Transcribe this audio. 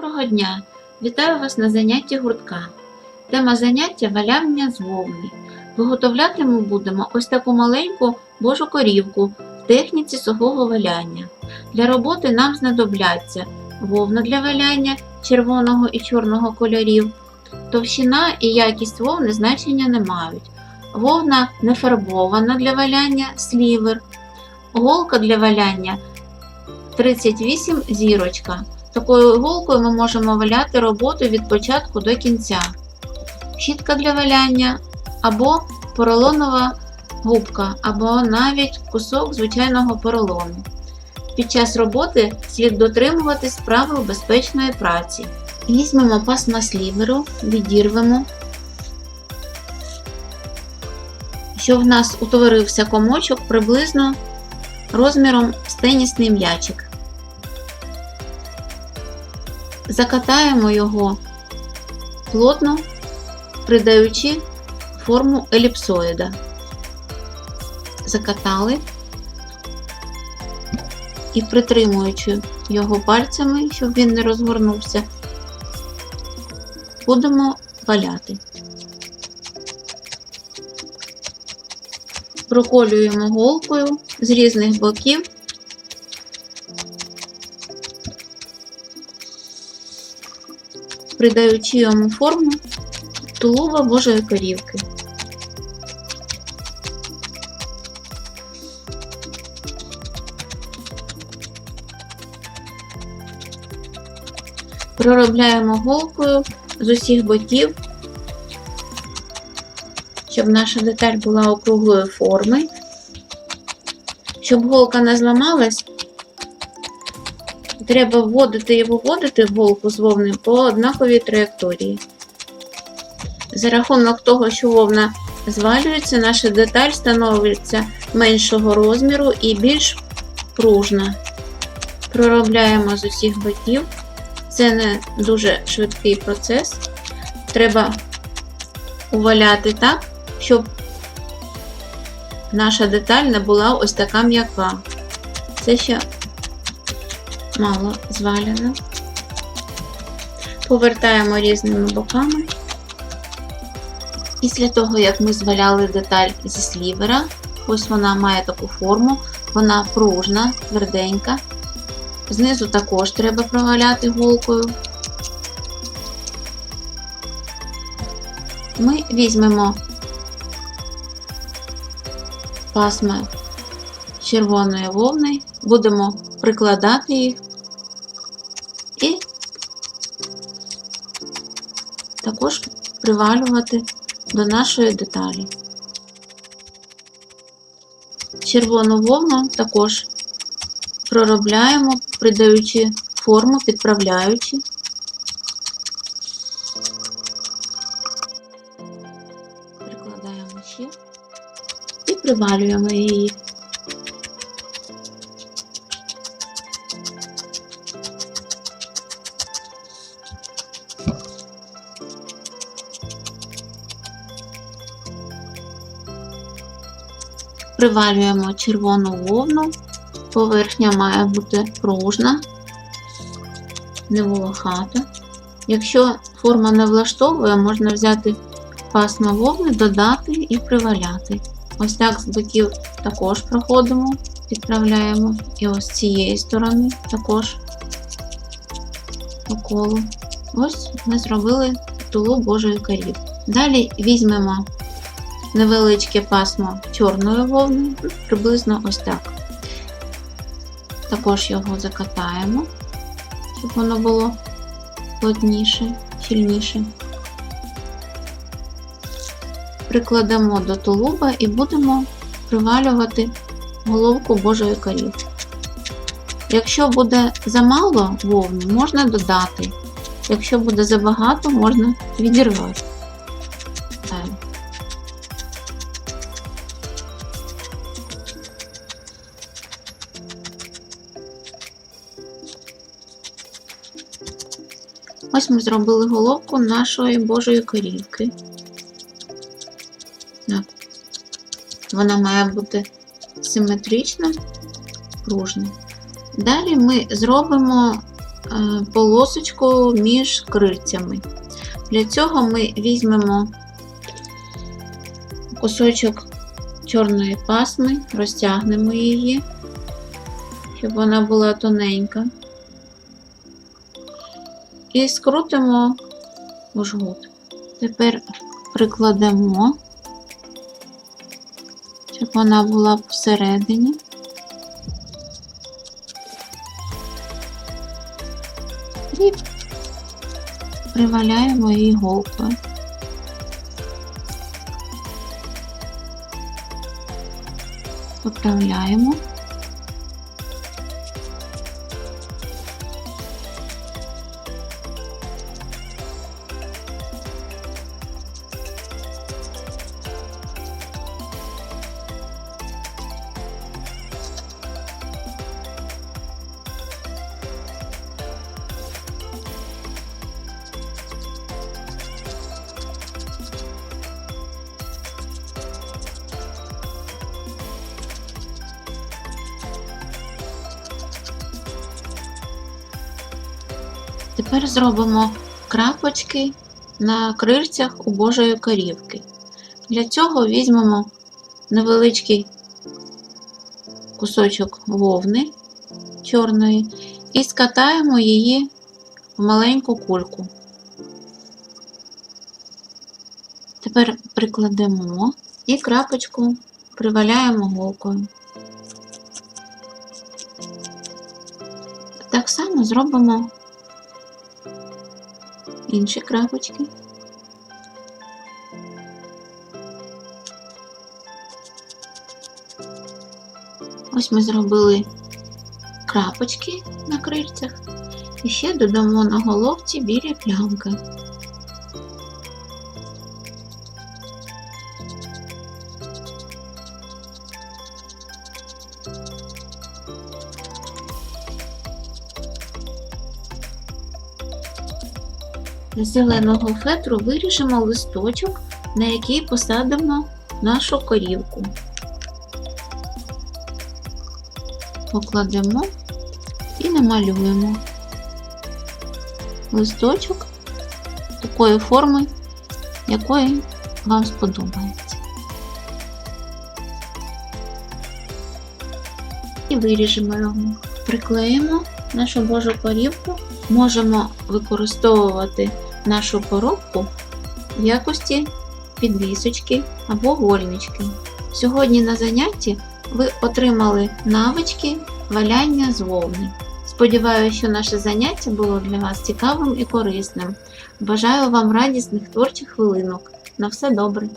Доброго дня! Вітаю вас на занятті гуртка. Тема заняття валяння з вовни. Виготовляти ми будемо ось таку маленьку божу корівку в техніці сухого валяння. Для роботи нам знадобляться вовна для валяння червоного і чорного кольорів. Товщина і якість вовни значення не мають. Вовна не фарбована для валяння слівер. Голка для валяння 38 зірочка. Такою голкою ми можемо валяти роботу від початку до кінця. Щітка для валяння або поролонова губка, або навіть кусок звичайного поролону. Під час роботи слід дотримуватись правил безпечної праці. Візьмемо пасма сліверу, відірвемо, щоб в нас утворився комочок приблизно розміром з тенісний м'ячик. Закатаємо його плотно, придаючи форму еліпсоїда. Закатали і притримуючи його пальцями, щоб він не розгорнувся, будемо валяти. Проколюємо голкою з різних боків. Придаючи йому форму тулуба Божої корівки. Проробляємо голкою з усіх боків, щоб наша деталь була округлої форми. Щоб голка не зламалась, треба вводити і виводити голку з вовни по однаковій траєкторії. За рахунок того, що вовна звалюється, наша деталь становиться меншого розміру і більш пружна. Проробляємо з усіх боків. Це не дуже швидкий процес. Треба уваляти так, щоб наша деталь не була ось така м'яка. Це ще мало звалено. Повертаємо різними боками. Після того, як ми зваляли деталь зі слівера, ось вона має таку форму, вона пружна, тверденька. Знизу також треба проваляти голкою. Ми візьмемо пасма червоної вовни, будемо прикладати їх також привалювати до нашої деталі. Червону вовну також проробляємо, придаючи форму, підправляючи. Прикладаємо ще і привалюємо її. Привалюємо червону вовну, поверхня має бути пружна, не волохата. Якщо форма не влаштовує, можна взяти пасмо вовни, додати і приваляти. Ось так з боків також проходимо, підправляємо. І ось з цієї сторони також по колу. Ось ми зробили тулу Божої корів. Далі візьмемо невеличке пасмо чорної вовни, приблизно ось так. Також його закатаємо, щоб воно було плотніше, щільніше. Прикладемо до тулуба і будемо привалювати головку Божої корів. Якщо буде замало вовни, можна додати. Якщо буде забагато, можна відірвати. Ми зробили головку нашої Божої корівки. Вона має бути симетрична, пружна. Далі ми зробимо е, полосочку між крильцями. Для цього ми візьмемо кусочок чорної пасми, розтягнемо її, щоб вона була тоненька. І скрутимо в жгут. Тепер прикладемо, щоб вона була всередині. І приваляємо її голкою. Поправляємо. Тепер зробимо крапочки на крильцях у Божої корівки. Для цього візьмемо невеличкий кусочок вовни чорної і скатаємо її в маленьку кульку. Тепер прикладемо і крапочку приваляємо голкою. Так само зробимо інші крапочки. Ось ми зробили крапочки на крильцях і ще додамо на головці білі плямки. Зеленого фетру виріжемо листочок, на який посадимо нашу корівку. Покладемо і намалюємо листочок такої форми, якої вам сподобається. І виріжемо його. Приклеїмо нашу божу корівку, можемо використовувати нашу коробку в якості підвісочки або гольнички. Сьогодні на занятті ви отримали навички валяння з вовни. Сподіваюся, що наше заняття було для вас цікавим і корисним. Бажаю вам радісних творчих хвилинок. На все добре!